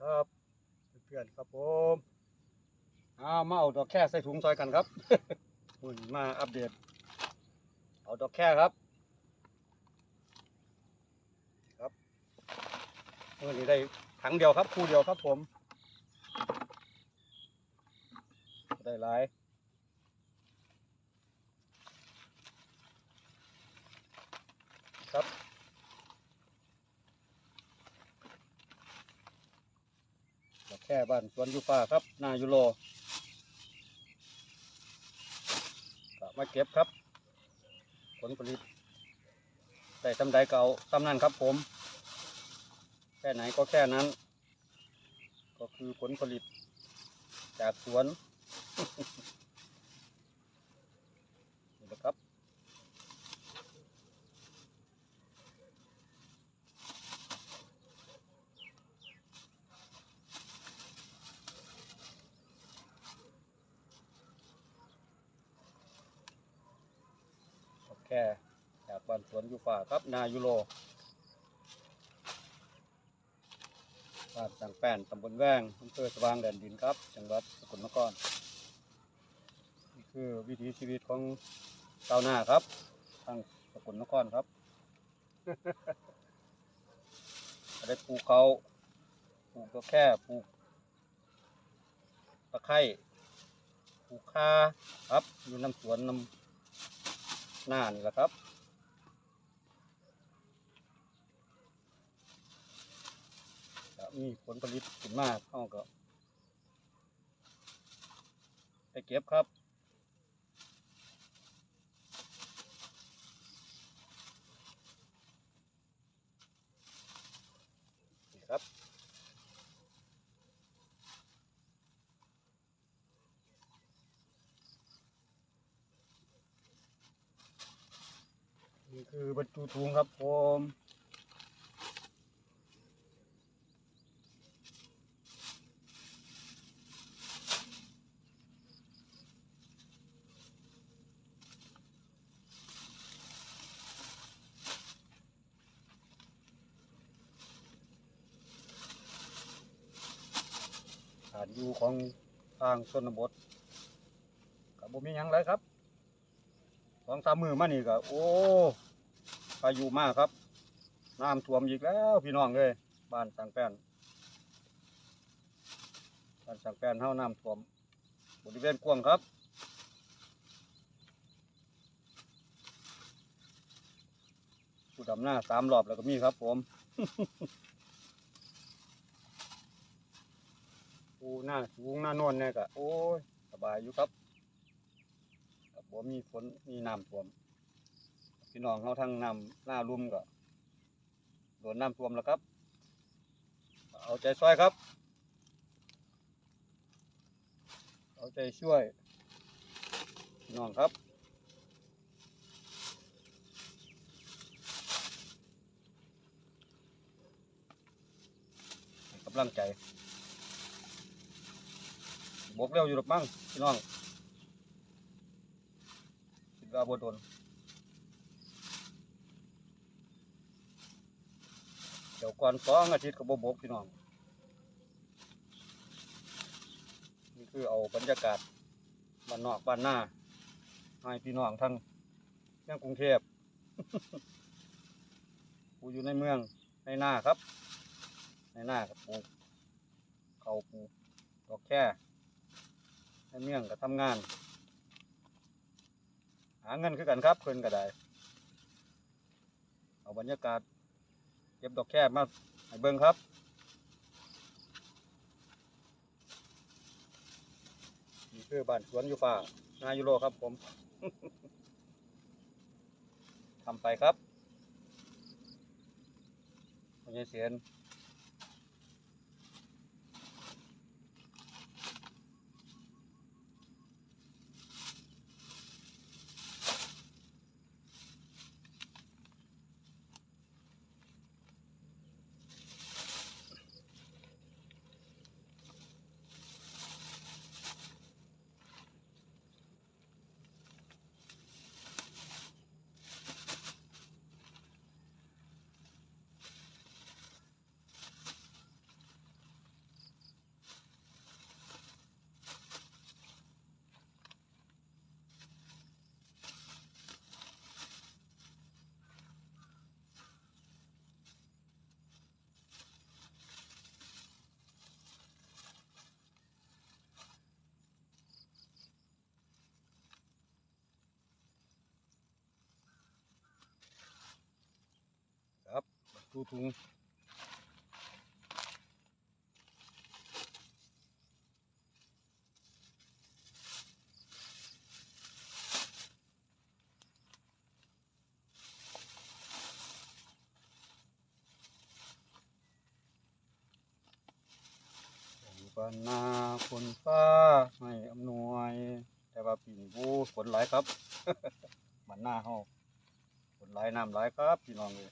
ครับเพื่อนครับผมเอามาเอาดอกแค่ใส่ถุงซอยกันครับหุ่นมาอัปเดต เอาดอกแค่ครับ ครับเมื่อนี้ได้ถังเดียวครับคู่เดียวครับผม ได้หลายครับ ดอก แค่บ้านสวนยูฟ้าครับ นายูโรมาเก็บครับ ผลผลิตแต่ตำใดเก่าตำนั้นครับผม แค่ไหนก็แค่นั้น ก็คือผลผลิตจากสวน โอเคจากบ้านสวนยูฟ้าครับนายูโรบ้านสังแป้นตำบลแวงอำเภอสว่างแดนดินครับ จังหวัดสกลนครนี่คือวิถีชีวิตของชาวนาครับ ทางสกลนครครับ ได้ปลูกเขาปลูกตัวแค่ปลูกตะไคร้ปลูกข่าครับ อยู่น้ำสวนน้ำ หน้านี่แหละครับจะมีผลผลิตขึ้นมากเขาก็ไปเก็บครับ นี่คือบรรจุถุงครับผมานอยู่ของทางชนบทกับบ่มีหยังไรครับสองสามมือมานี่ก็โอ้ายุมากครับ น้ำท่วมอีกแล้วพี่น้องเลยบ้านสังแป้นบ้านสังแป้นเฮาน้ำท่วม บริเวณกว้างครับผู้ดำหน้าสามรอบแล้วก็มีครับผมผู้หน้าสูงหน้านวลเนี่ยก็โอ้ยสบายอยู่ครับครับบ่มีฝนมีน้ำท่วม พี่น้องเขาทั้งน้ำหน้าลุ่มก็โดนน้ำท่วมแล้วครับ เอาใจช่วยครับ เอาใจช่วยพี่น้องครับกำลังใจบกเร็วอยู่หรือกมั้งพี่น้องคิดว่าบ่โดน ดี๋ยวก่อนสองอาทิตย์ก็บบกพี่น้อง นี่คือเอาบรรยากาศบ้านนอกบ้านหน้าให้พี่น้องทั้งยังกรุงเทพผู้อยู่ในเมืองในหน้าครับ ในหน้ากับปลูกเขาปลูกดอกแค่ในเมืองก็ทำงาน หาเงินคือกันครับเพิ่นก็ได้เอาบรรยากาศ เก็บดอกแคบมาให้เบิ่งครับนี่คือบ้านสวนอยู่ฝ่านายูโรครับผมทำไปครับพญเสียนูถุงบานนาฝนฟ้าให้อำนวย แต่ว่าปีนี้บูฝนหลายครับบ้านนาเฮาฝนหลายน้ำหลายครับ พี่น้องเลย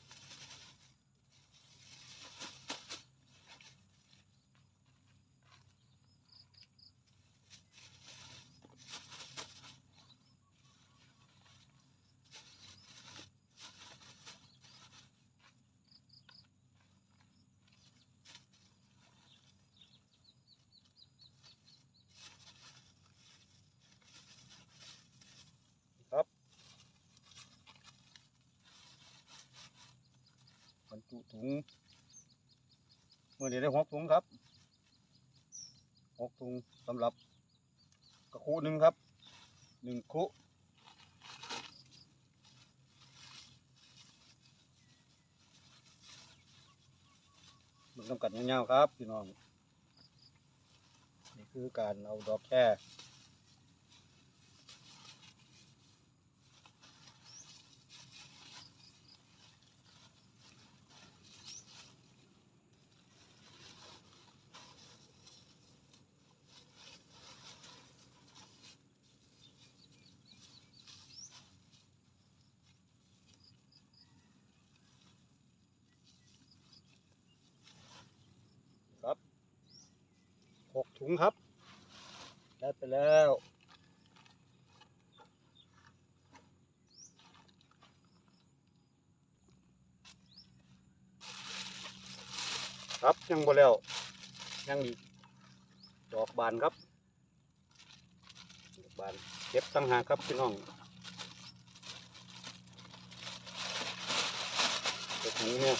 ครับบรรจุ ถุงเมื่อนี้ได้หกถุงครับหกถุงสำหรับกระคุหนึ่งครับหนึ่งคุมันต้องกัดเงาวๆครับพี่น้อง นี่คือการเอาดอกแค่ ถุงครับ ได้ไปแล้วครับยังบ่แล้ว ยังอีกดอกบานครับดอกบานเก็บตั้งหาครับพี่น้องเก็บถุงเนี่ย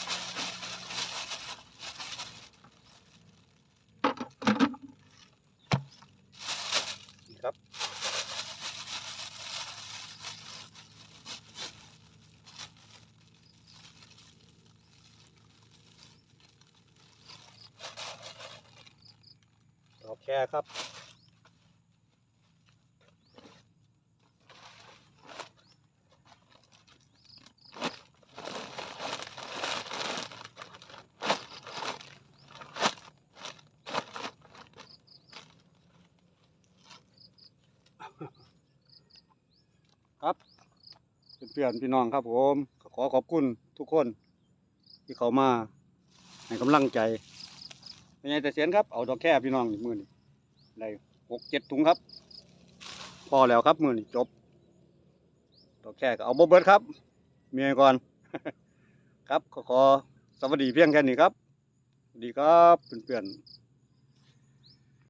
นี่ครับ แค่ครับ ครับเพื่อนๆพี่น้องครับผมขอขอบคุณทุกคนที่เขามาให้กำลังใจเป็นไงแต่เสียนครับ เอาดอกแค่พี่น้องนี่มือนี่ ได้หกเจ็ดถุงครับ พอแล้วครับมือนี่จบดอกแค่ก็เอาบเบิดครับ เมียก่อน ครับขอขอสวัสดีเพียงแค่นี้ครับ ดีครับเพื่อนๆ